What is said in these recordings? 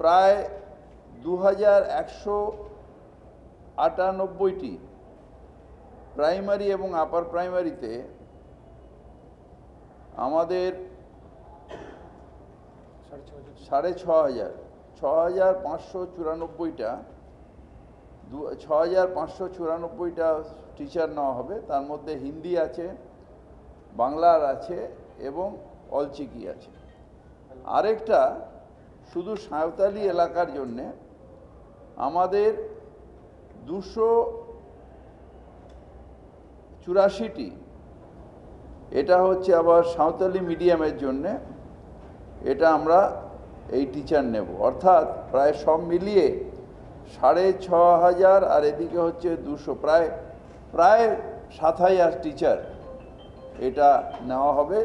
প্রায় দু হাজার একশো আটানব্বইটি প্রাইমারি এবং আপার প্রাইমারিতে আমাদের সাড়ে ছ হাজার ছ হাজার পাঁচশো চুরানব্বইটা, দু ছ হাজার পাঁচশো চুরানব্বইটা টিচার নেওয়া হবে। তার মধ্যে হিন্দি আছে, বাংলার আছে এবং অলচিকি আছে। আরেকটা শুধু সাঁওতালি এলাকার জন্যে, আমাদের দুশো চুরাশিটি, এটা হচ্ছে আবার সাঁওতালি মিডিয়ামের জন্যে, এটা আমরা এই টিচার নেব। অর্থাৎ প্রায় সব মিলিয়ে সাড়ে ছ হাজার আর এদিকে হচ্ছে দুশো, প্রায় প্রায় সাত হাজার টিচার এটা নেওয়া হবে।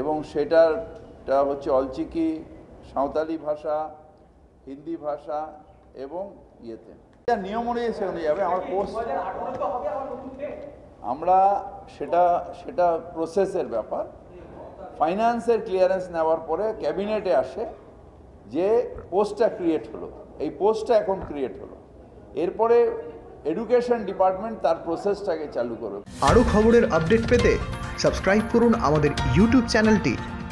এবং সেটারটা হচ্ছে অলচিকি সাঁওতালি ভাষা, হিন্দি ভাষা এবং ইয়েতে। নিয়ম অনুযায়ী সে অনুযায়ী যাবে, আমার কোর্স আমরা সেটা সেটা প্রসেসের ব্যাপার। ফাইন্যান্সের ক্লিয়ারেন্স নেওয়ার পরে ক্যাবিনেটে আসে যে পোস্টটা ক্রিয়েট হলো। এই পোস্টটা এখন ক্রিয়েট হলো। এরপরে এডুকেশন ডিপার্টমেন্ট তার প্রসেসটাকে চালু করবে। আরও খবরের আপডেট পেতে সাবস্ক্রাইব করুন আমাদের ইউটিউব চ্যানেলটি